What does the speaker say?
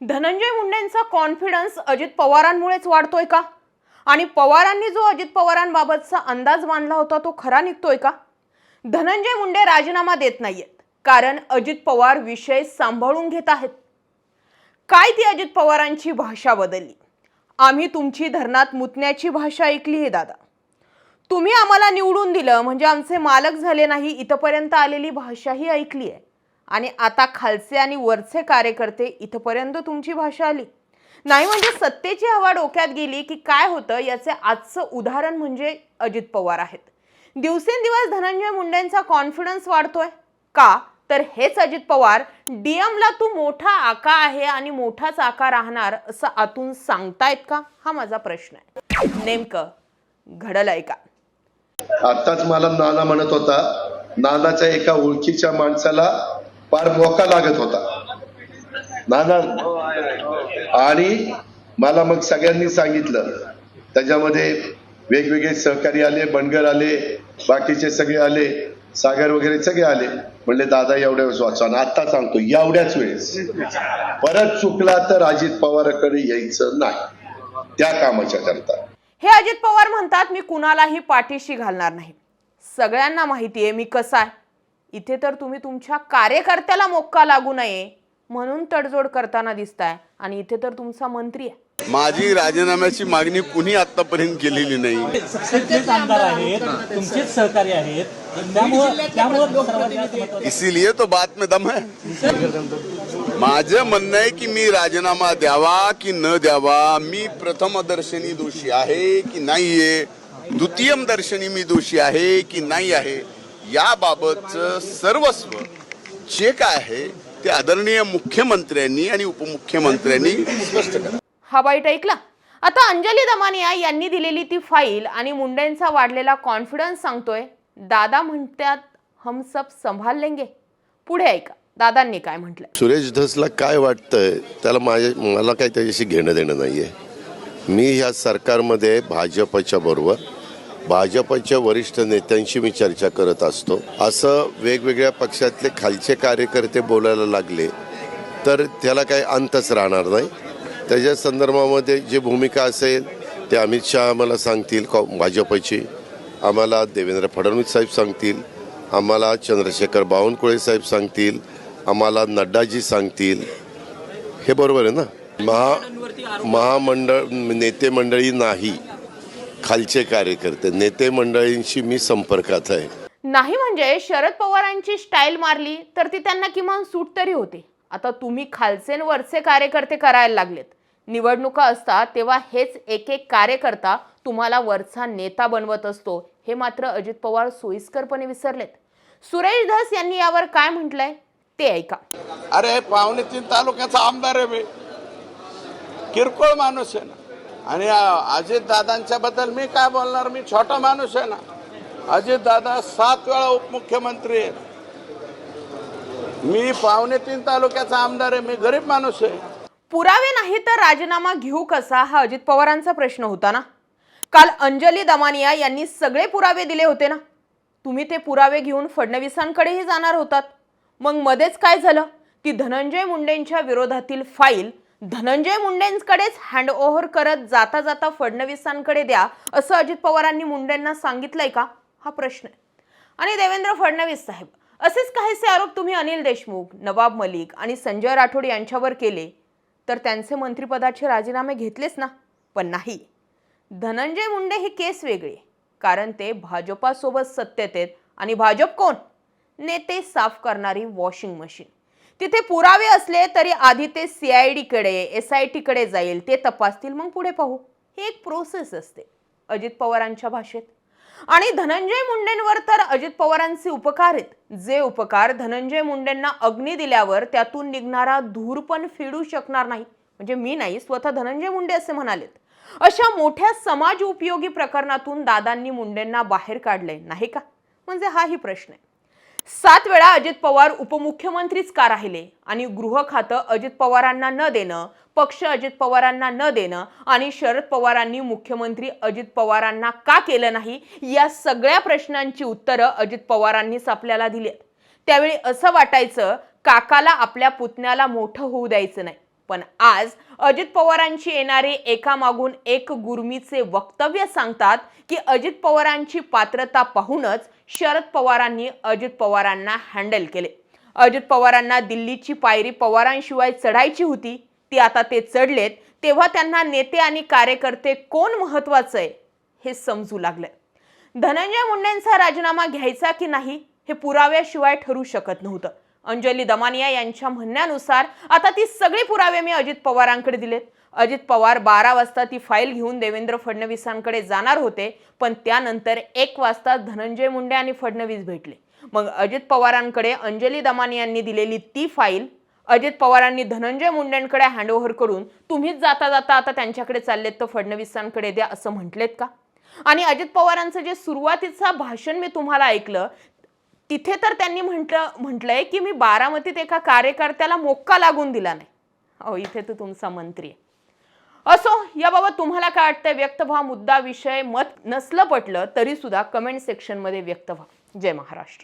धनंजय मुंडेंचा कॉन्फिडन्स अजित पवारांमुळेच वाढतोय का? आणि पवारांनी जो अजित पवारांबाबतचा अंदाज मानला होता तो खरा निघतोय का? धनंजय मुंडे राजीनामा देत नाहीयेत कारण अजित पवार विषय सांभाळून घेत आहेत. काय ती अजित पवारांची भाषा बदलली? आम्ही तुमची धरणात मुतण्याची भाषा ऐकली आहे दादा. तुम्ही आम्हाला निवडून दिलं म्हणजे आमचे मालक झाले नाही इथपर्यंत आलेली भाषाही ऐकली आहे आणि आता खालचे आणि वरचे कार्यकर्ते इथपर्यंत तुमची भाषा आली. नाही म्हणजे सत्तेची हवा डोक्यात गेली की काय होतं याचे आजचं उदाहरण म्हणजे अजित पवार आहेत. दिवसेंदिवस धनंजय मुंडेंचा कॉन्फिडन्स वाढतोय. का? तर हेच अजित पवार डीएमला तू मोठा आका आहे आणि मोठाच आका राहणार असं आतून सांगतायत का? हा माझा प्रश्न आहे. नेमकं घडलंय का? आताच मला नाना म्हणत होता नानाच्या एका ओळखीच्या माणसाला फार मोका लागत होता. नाना आणि मला मग सगळ्यांनी सांगितलं. त्याच्यामध्ये वेगवेगळे सहकारी आले बनगर आले बाकीचे सगळे आले सागर वगैरे सगळे आले. म्हणले दादा एवढ्या वेळेस वाचवा. आणि आता सांगतो एवढ्याच वेळेस. परत चुकला तर अजित पवाराकडे यायचं नाही. त्या कामाच्या करता. हे अजित पवार म्हणतात मी कुणालाही पाठीशी घालणार नाही. सगळ्यांना माहिती आहे मी कसा आहे. इथे तर तुम्ही तुमच्या कार्यकर्त्याला मोक्का लागू नये म्हणून तडजोड करताना दिसताय. आणि इथे तर तुमचा मंत्री आहे. माझी राजीनाम्याची मागणी कुणी आतापर्यंत केलेली नाही. तुमचेच आमदार आहेत तुमचेच सहकारी आहेत. त्यामुळं त्यामुळं सर्वात जास्त महत्त्वाचं इसीलिए तो बात में दम है। माझं म्हणणं आहे की मी राजीनामा द्यावा की न द्यावा मी प्रथम दर्शनी दोषी आहे की नाहीये द्वितीयम दर्शनी मी दोषी आहे की नाही आहे याबाबतचं सर्वस्व जे काय आहे ते आदरणीय मुख्यमंत्र्यांनी आणि उपमुख्यमंत्र्यांनी स्पष्ट करा. हा बाईट ऐकला? आता अंजली दमानिया यांनी दिलेली ती फाईल आणि मुंडेंचा वाढलेला कॉन्फिडन्स सांगतोय दादा म्हणतात हम सब संभाल लेंगे. पुढे ऐका दादांनी काय म्हटलं? सुरेश धसला काय वाटतंय त्याला माझ्या मला काही त्याच्याशी घेणं देणं नाही आहे मी ह्या सरकारमध्ये भाजपच्या बरोबर भाजपच्या वरिष्ठ नेत्यांशी मी चर्चा करत असतो. असं वेगवेगळ्या पक्षातले खालचे कार्यकर्ते बोलायला लागले तर त्याला काही अंतच राहणार नाही. त्याच्या संदर्भामध्ये जी भूमिका असेल ते अमित शहा आम्हाला सांगतील कॉ भाजपची. आम्हाला देवेंद्र फडणवीस साहेब सांगतील आम्हाला चंद्रशेखर बावनकुळे साहेब सांगतील आम्हाला नड्डाजी सांगतील. हे बरोबर आहे ना? महा महामंडळ नेते मंडळी नाही. खालचे कार्यकर्ते नेते मंडळींशी मी संपर्कात आहे. नाही म्हणजे शरद पवारांची स्टाईल मारली तर ती त्यांना किमान सूट तरी होते. आता तुम्ही खालचे न वरचे कार्यकर्ते करायला लागलेत. निवडणुका असतात तेव्हा हेच एक एक कार्यकर्ता तुम्हाला वरचा नेता बनवत असतो हे मात्र अजित पवार सोयीस्करपणे विसरलेत. सुरेश धस यांनी यावर काय म्हटलंय ते ऐका. अरे पावणे तीन तालुक्याचा आमदार आहे मी. किरकोळ माणूस आहे ना. आणि अजित दादांच्या बद्दल मी काय बोलणार? मी छोटा माणूस आहे ना. अजित दादा सात वेळा उपमुख्यमंत्री आहेत. मी पावणे तीन तालुक्याचा आमदार आहे. मी गरीब माणूस आहे. पुरावे नाही तर राजीनामा घेऊ कसा? हा अजित पवारांचा प्रश्न होता ना. काल अंजली दमानिया यांनी सगळे पुरावे दिले होते ना. तुम्ही ते पुरावे घेऊन फडणवीसांकडेही जाणार होतात. मग मध्येच काय झालं? की धनंजय मुंडेंच्या विरोधातील फाईल धनंजय मुंडेंकडेच हँड ओव्हर करत जाता जाता फडणवीसांकडे द्या असं अजित पवारांनी मुंडेंना सांगितलंय का? हा प्रश्न आहे. आणि देवेंद्र फडणवीस साहेब असेच काहीसे आरोप तुम्ही अनिल देशमुख नवाब मलिक आणि संजय राठोड यांच्यावर केले? तर त्यांचे मंत्रिपदाचे राजीनामे घेतलेच ना? पण नाही. धनंजय मुंडे ही केस वेगळी कारण ते भाजपासोबत सत्तेत आहेत. आणि भाजप कोण? नेते साफ करणारी वॉशिंग मशीन. तिथे पुरावे असले तरी आधी ते सी आय डीकडे एस आय टीकडे जाईल ते तपासतील. मग पुढे पाहू. ही एक प्रोसेस असते अजित पवारांच्या भाषेत. आणि धनंजय मुंडेंवर तर अजित पवारांचे उपकार आहेत. जे उपकार धनंजय मुंडेंना अग्नी दिल्यावर त्यातून निघणारा धूर पण फेडू शकणार नाही. म्हणजे मी नाही स्वतः धनंजय मुंडे असे म्हणालेत. अशा मोठ्या समाज उपयोगी प्रकरणातून दादांनी मुंडेंना बाहेर काढले नाही का? म्हणजे हाही प्रश्न आहे. सात वेळा अजित पवार उपमुख्यमंत्रीच का राहिले? आणि गृह खातं अजित पवारांना न देणं पक्ष अजित पवारांना न देणं आणि शरद पवारांनी मुख्यमंत्री अजित पवारांना का केलं नाही? या सगळ्या प्रश्नांची उत्तरं अजित पवारांनीच आपल्याला दिली त्यावेळी असं वाटायचं काकाला आपल्या पुतण्याला मोठं होऊ द्यायचं नाही. पण आज अजित पवारांची येणारी एकामागून एक गुरमीचे वक्तव्य सांगतात की अजित पवारांची पात्रता पाहूनच शरद पवारांनी अजित पवारांना हँडल केले. अजित पवारांना दिल्लीची पायरी पवारांशिवाय चढायची होती. ती आता ते चढलेत. तेव्हा त्यांना नेते आणि कार्यकर्ते कोण महत्वाचं आहे हे समजू लागलंय. धनंजय मुंडेंचा राजीनामा घ्यायचा की नाही हे पुराव्याशिवाय ठरू शकत नव्हतं. अंजली दमानिया यांच्या म्हणण्यानुसार आता ती सगळे पुरावे मी अजित पवारांकडे दिलेत. अजित पवार बारा वाजता ती फाईल घेऊन देवेंद्र फडणवीसांकडे जाणार होते पण त्यानंतर एक वाजता धनंजय मुंडे आणि फडणवीस भेटले. मग अजित पवारांकडे अंजली दमानियांनी दिलेली ती फाईल अजित पवारांनी धनंजय मुंडेंकडे हँडओव्हर करून तुम्हीच जाता जाता आता त्यांच्याकडे चाललेत तर फडणवीसांकडे द्या असं म्हटलेत का? आणि अजित पवारांचं जे सुरुवातीचं भाषण मी तुम्हाला ऐकलं तिथे तर त्यांनी म्हटलं म्हटलंय की मी बारामतीत एका कार्यकर्त्याला मोक्का लागून दिला नाही. अहो इथे तर तुमचा मंत्री आहे. असो याबाबत तुम्हाला काय वाटतंय? व्यक्त व्हा मुद्दा विषय मत नसलं पटलं तरी सुद्धा कमेंट सेक्शनमध्ये व्यक्त व्हा. जय महाराष्ट्र.